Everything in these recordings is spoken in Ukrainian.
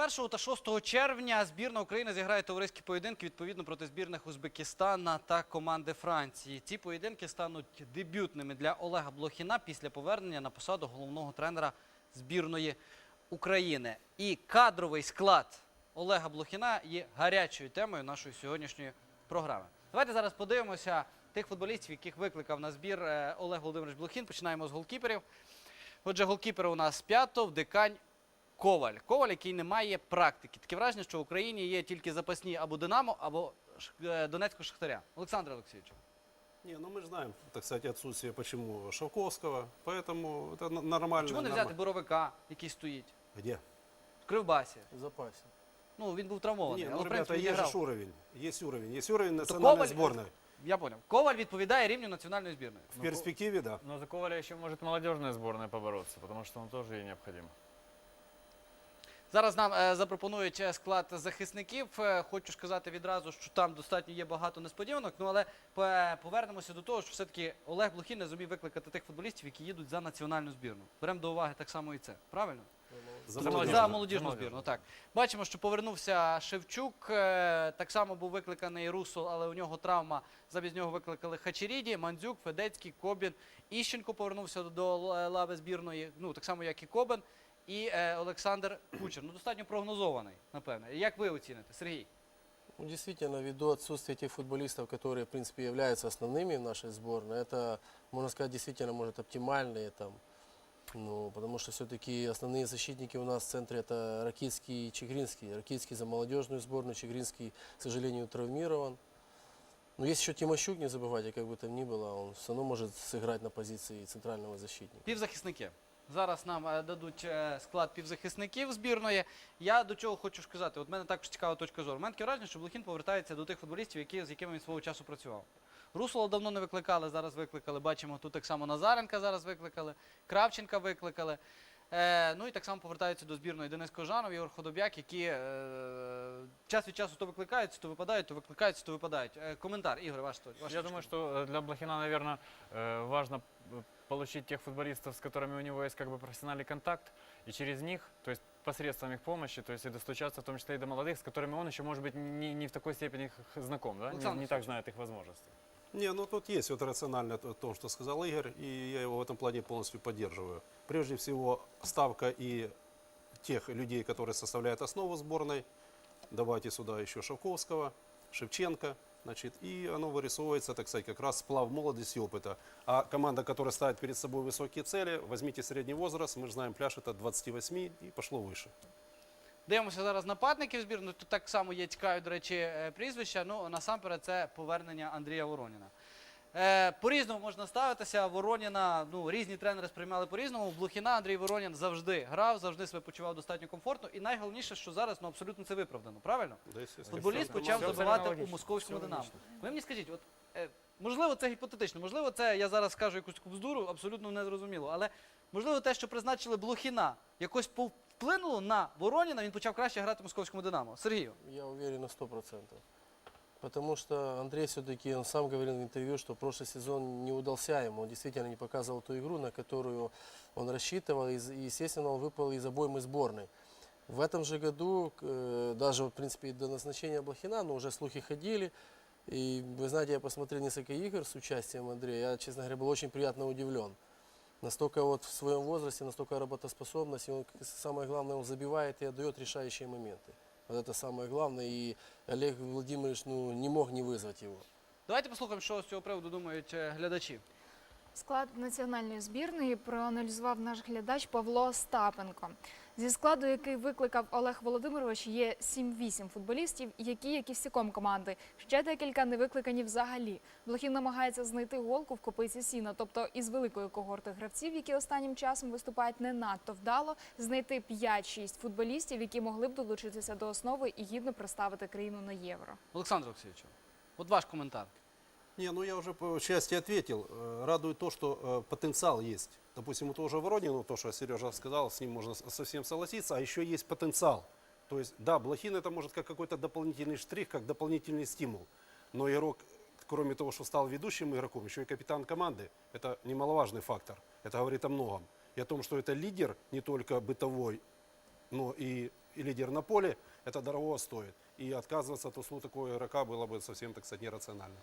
1 та 6 червня збірна України зіграє товариські поєдинки відповідно проти збірних Узбекистана та команди Франції. Ці поєдинки стануть дебютними для Олега Блохіна після повернення на посаду головного тренера збірної України. І кадровий склад Олега Блохіна є гарячою темою нашої сьогоднішньої програми. Давайте зараз подивимося тих футболістів, яких викликав на збір е, Олег Володимирович Блохін. Починаємо з голкіперів. Отже, голкіпер у нас п'ятов, дикань, Коваль. Коваль, який не має практики. Таке враження, що в Україні є тільки запасні або Динамо, або Ш- е, Донецького Шахтаря. Олександр Олексійович. Не, ну мы же знаем, так сказать, отсутствие почему Шавковского, поэтому это н- нормально. Чому не норма- взяти боровика, який стоїть? Где? В Кривбасі. В запасе. Ну, він був травмований. Не, але, ну, в ребята, принципі, есть відіграв. же уровень, есть уровень, есть уровень То национальной Коваль- сборной. Я понял. Коваль відповідає рівню національної збірної. В перспективе, да. Но за Коваля еще может молодежная сборная побороться, потому что он тоже ей необходим. Зараз нам е, запропонують е, склад захисників. Е, хочу сказати відразу, що там достатньо є багато несподіванок. Ну але повернемося до того, що все-таки Олег Блохін не зумів викликати тих футболістів, які їдуть за національну збірну. Беремо до уваги так само і це. Правильно? За молодежь. За молодіжну. молодіжну збірну. Так бачимо, що повернувся Шевчук. Так само був викликаний Русол, але у нього травма. Замість нього викликали Хачеріді, Мандзюк, Федецький, Кобін. Іщенко повернувся до лави збірної. Ну так само, як і Кобен І е, Олександр Кучер. Ну достатньо прогнозований, напевне. Як ви оціните, Сергій? Ну, действительно, ввиду отсутствия тех футболистов, которые, в принципе, являются основными в нашей сборной, это, можно сказать, действительно, может, оптимальные там. Ну, потому что все-таки основные защитники у нас в центре это Ракитский и Чигринский. Ракитский за молодежную сборную, Чигринский, к сожалению, травмирован. Но есть еще Тимощук, не забывайте, как бы там ни было, он все равно может сыграть на позиции центрального защитника. Півзахисники. Зараз нам е, дадуть е, склад півзахисників збірної. Я до чого хочу сказати. От мене також цікава точка зору. У мене таке враження, що Блохін повертається до тих футболістів, які, з якими він свого часу працював. Русло давно не викликали, зараз викликали. Бачимо, тут так само Назаренка зараз викликали, Кравченка викликали. Е, ну і так само повертаються до збірної Денис Кожанов, Ігор Ходобяк, які е, час від часу то викликаються, то випадають, то викликаються, то випадають. Е, коментар, Ігор, ваш ваш Я точка думаю, зору. что э, для Блохина, наверное, э, важно э, получить тех футболистов, с которыми у него есть как бы профессиональный контакт, и через них, то есть посредством их помощи, то есть и достучаться в том числе и до молодых, с которыми он еще, может быть, не, не в такой степени х- знаком, да? Александр не, не так знает их возможностей. Не, ну тут есть вот рационально то, то, что сказал Игорь, и я его в этом плане полностью поддерживаю. Прежде всего, ставка и тех людей, которые составляют основу сборной. Давайте сюда еще Шавковского, Шевченко, значит, и оно вырисовывается, так сказать, как раз сплав молодости и опыта. А команда, которая ставит перед собой высокие цели, возьмите средний возраст, мы же знаем, пляшет от 28 и пошло выше. Дивимося зараз нападників збірної. Тут так само є цікаві, до речі, е, прізвища. Ну, насамперед, це повернення Андрія Вороніна. Е, по-різному можна ставитися. Вороніна, ну, різні тренери сприймали по-різному. Блохіна Андрій Воронін завжди грав, завжди себе почував достатньо комфортно. І найголовніше, що зараз ну, абсолютно це виправдано, правильно? Футболіст почав забивати у московському Динамо. Ви мені скажіть, от, е, можливо, це гіпотетично, можливо, це я зараз скажу якусь таку бздуру, абсолютно незрозуміло. Але можливо, те, що призначили Блохіна, якось вплинуло на Вороніна, він почав краще грати в московському Динамо. Сергію. Я уверен на 100%. Потому что Андрей все-таки, он сам говорил в интервью, что прошлый сезон не удался ему. Он действительно не показывал ту игру, на которую он рассчитывал. И, и, естественно, он выпал из обоймы сборной. В этом же году, э, даже, в принципе, и до назначения Блохина, но уже слухи ходили. И, вы знаете, я посмотрел несколько игр с участием Андрея. Я, честно говоря, был очень приятно удивлен. Настолько вот в своем возрасте, настолько работоспособность. И он, самое главное, он забивает и отдает решающие моменты. Вот это самое главное. И Олег Владимирович ну, не мог не вызвать его. Давайте послухаємо, що з цього приводу думають е, глядачі. Склад національної збірної проаналізував наш глядач Павло Остапенко. Зі складу, який викликав Олег Володимирович, є 7-8 футболістів, які, як і всіком команди, ще декілька не викликані взагалі. Блохін намагається знайти голку в копиці сіна, тобто із великої когорти гравців, які останнім часом виступають не надто вдало, знайти 5-6 футболістів, які могли б долучитися до основи і гідно представити країну на євро. Олександр Олексійович, от ваш коментар. Не, ну я уже по части ответил. Э, Радует то, что э, потенциал есть. Допустим, у того же Воронина, то, что Сережа сказал, с ним можно с- совсем согласиться, а еще есть потенциал. То есть, да, Блохин это может как какой-то дополнительный штрих, как дополнительный стимул. Но игрок, кроме того, что стал ведущим игроком, еще и капитан команды. Это немаловажный фактор. Это говорит о многом. И о том, что это лидер не только бытовой, но и, и лидер на поле, это дорого стоит. И отказываться от услуг такого игрока было бы совсем, так сказать, нерационально.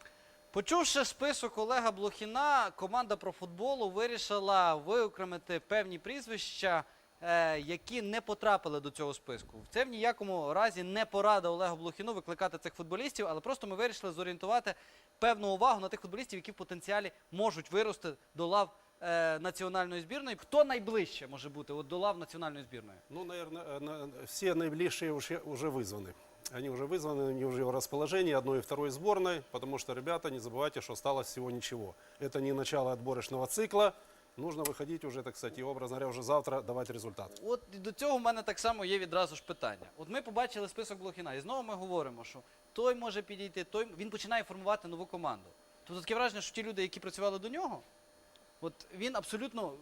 Почувши список Олега Блохіна, команда про футболу вирішила виокремити певні прізвища, е, які не потрапили до цього списку. Це в ніякому разі не порада Олегу Блохіну викликати цих футболістів, але просто ми вирішили зорієнтувати певну увагу на тих футболістів, які в потенціалі можуть вирости до лав е, національної збірної. Хто найближче може бути от, до лав національної збірної? Ну, наверное, все наиближшие уже, уже вызваны. Они уже вызваны, они уже в расположении одной и второй сборной, потому что, ребята, не забывайте, что осталось всего ничего. Это не начало отборочного цикла. Нужно выходить уже, так сказать, и, образно говоря, уже завтра давать результат. От і до цього в мене так само є відразу ж питання. От ми побачили список Блохіна, і знову ми говоримо, що той може підійти, той він починає формувати нову команду. Тобто таке враження, що ті люди, які працювали до нього, от він абсолютно,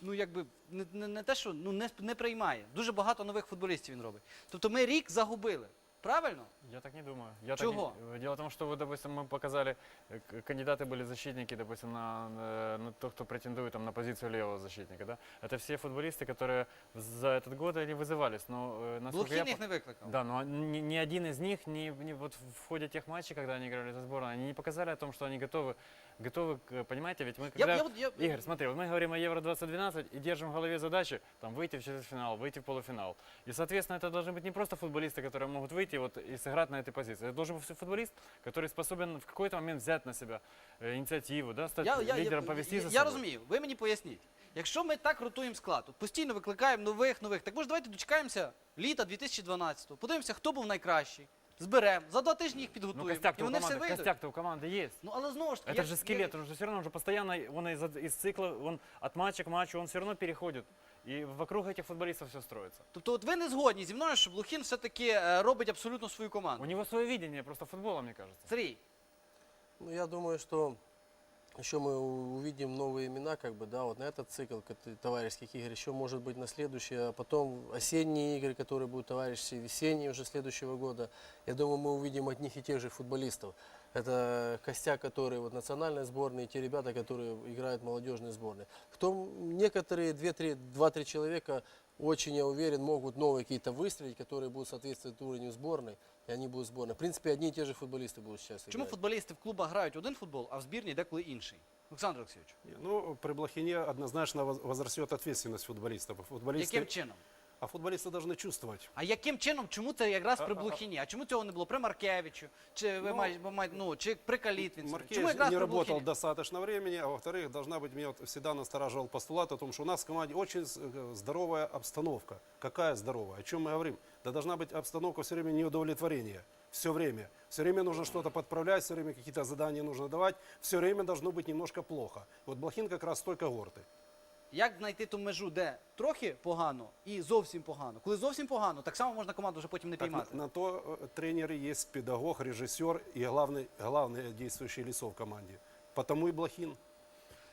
ну якби не, не, не те, що ну не, не приймає. Дуже багато нових футболістів він робить. Тобто ми рік загубили. Правильно? Я так не думаю. Я Чего? Так не... Дело в том, что вы, допустим, мы показали, э, к- кандидаты были защитники, допустим, на, на, на то, кто претендует там, на позицию левого защитника. Да? Это все футболисты, которые за этот год они вызывались. Но, э, насколько я Блохін їх по- не викликав. Да, но ни, ни один из них не, не вот в ходе тех матчей, когда они играли за сборную, они не показали о том, что они готовы, готовы, к- понимаете, ведь мы Я, когда... я, от- я, Игорь, смотри, вот мы говорим о Евро-2012 и держим в голове задачи там, выйти в четвертьфинал, выйти в полуфинал. И, соответственно, это должны быть не просто футболисты, которые могут выйти вот, и сыграть на этой позиции. Это должен быть футболист, который способен в какой-то момент взять на себя э, инициативу, да, стать я, я, лидером, я, повести я, за я собой. розумію, ви мені поясніть. Якщо ми так ротуємо склад, от постійно викликаємо нових, нових, так може давайте дочекаємося літа 2012-го, подивимося, хто був найкращий, зберемо, за два тижні їх Ну, підготуємо, костяк-то і у, вони все команды, вийдуть. костяк-то у команды есть. Ну але знову ж таки, Это я- же я- скелет, он же все равно уже постоянно, он из, из цикла, он от матча к матчу, он все равно переходит. И вокруг этих футболистов все строится. Тобто, от ви не згодні зі мною, що Блохін все-таки е, робить абсолютно свою У команду. него свое видение просто футбола, мне кажется. Сергій, Ну, я думаю, что еще мы у- увидим новые имена, как бы, да, вот на этот цикл кот- товарищеских игр, еще может быть на следующий, а потом осенние игры, которые будут товарищеские, весенние уже следующего года. Я думаю, мы увидим одних и тех же футболистов. Это костяк, которые вот национальной сборной, и те ребята, которые играют в молодежной сборной. Кто м, некоторые, две-три, два-три человека, очень, я уверен, могут новые какие-то выстрелить, которые будут соответствовать уровню сборной, и они будут в сборной. В принципе, одни и те же футболисты будут сейчас чому играть. футболісти в клубах грають один футбол, а в збірні деколи інший? Олександр Олексійович, Ну, при Блохине однозначно воз- возрастет ответственность футболистов. Футболисты, яким чином? а футболисты должны чувствовать. А яким чином, чому це якраз при А, а, а. Блохіні? А чому цього не було при Маркевичу? Чи ви Ну, маєте, ви маєте- ну, чи при Калітвінцеві? Маркевич Чому якраз не при работал Блохіні? достаточно времени, а во-вторых, должна быть, меня вот всегда настораживал постулат о том, что у нас в команде очень с- э, здоровая обстановка. Какая здоровая? О чем мы говорим? Да должна быть обстановка все время неудовлетворения. Все время. Все время нужно что-то подправлять, все время какие-то задания нужно давать. Все время должно быть немножко плохо. Вот Блохин как раз столько горты. Як знайти ту межу, де трохи погано і зовсім погано? Коли зовсім погано, так само можна команду вже потім не Так, на, піймати. на то э, тренер и есть педагог, режиссер и главный, главное действующее лицо в команде. Потому и Блохин.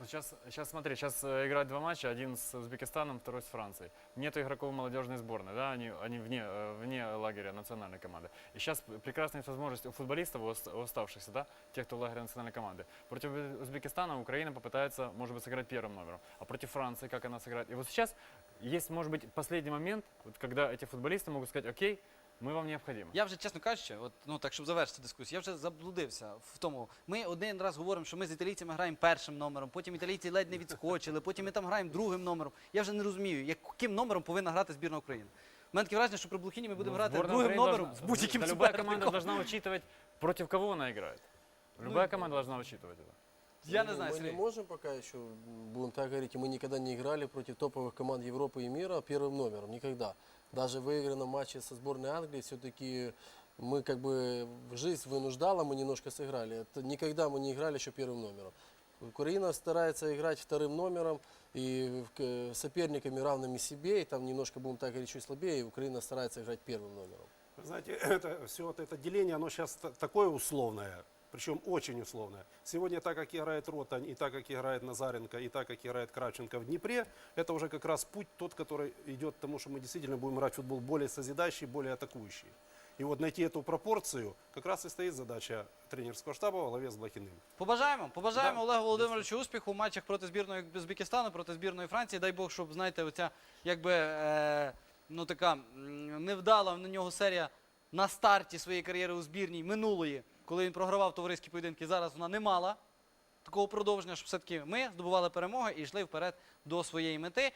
Сейчас, сейчас смотри, сейчас э, играют два матча, один с Узбекистаном, второй с Францией. Нет игроков молодежной сборной, да, они, они вне, э, вне лагеря национальной команды. И сейчас прекрасная возможность у футболистов, у ост- у оставшихся, да, тех, кто в лагере национальной команды. Против Уз- Узбекистана Украина попытается, может быть, сыграть первым номером. А против Франции, как она сыграет? И вот сейчас есть, может быть, последний момент, вот, когда эти футболисты могут сказать, окей, мы вам необходимы. Я вже, чесно кажучи, от, ну так, щоб завершити дискусію, я вже заблудився в тому. Ми один раз говоримо, що ми з італійцями граємо першим номером, потім італійці ледь не відскочили, потім ми там граємо другим номером. Я вже не розумію, яким номером повинна грати збірна України. У мене таке враження, що при Блохіні ми будемо Ну, грати сборная другим Украины номером должна- з будь-яким да, любая суперником. команда должна учитывать, против кого она играет. Любая команда должна учитывать это. Я Ну, не знаю, Мы не Сергій. можем пока еще, м, будем так говорить, и мы никогда не играли против топовых команд Европы и мира первым номером. Никогда. Даже в выигранном матче со сборной Англии все-таки мы как бы жизнь вынуждала, мы немножко сыграли. Это никогда мы не играли еще первым номером. Украина старается играть вторым номером и в- к- соперниками равными себе, и там немножко, будем так говорить, чуть слабее, и Украина старается играть первым номером. Вы знаете, это, все вот это деление, оно сейчас такое условное, причем очень условное. Сегодня так, как играет Ротань, и так, как играет Назаренко, и так, как играет Кравченко в Днепре, это уже как раз путь тот, который идет к тому, что мы действительно будем играть в футбол более созидающий, более атакующий. И вот найти эту пропорцию как раз и стоит задача тренерского штаба во главе с Блохиным. Побажаємо, побажаємо Да. Олегу Володимировичу успіху в матчах проти збірної Узбекистану, проти збірної Франції. Дай Бог, щоб знаєте, оця якби е, ну така м, невдала на нього серія на старті своєї кар'єри у збірній минулої, коли він програвав товариські поєдинки. Зараз вона не мала такого продовження, щоб все-таки ми здобували перемоги і йшли вперед до своєї мети.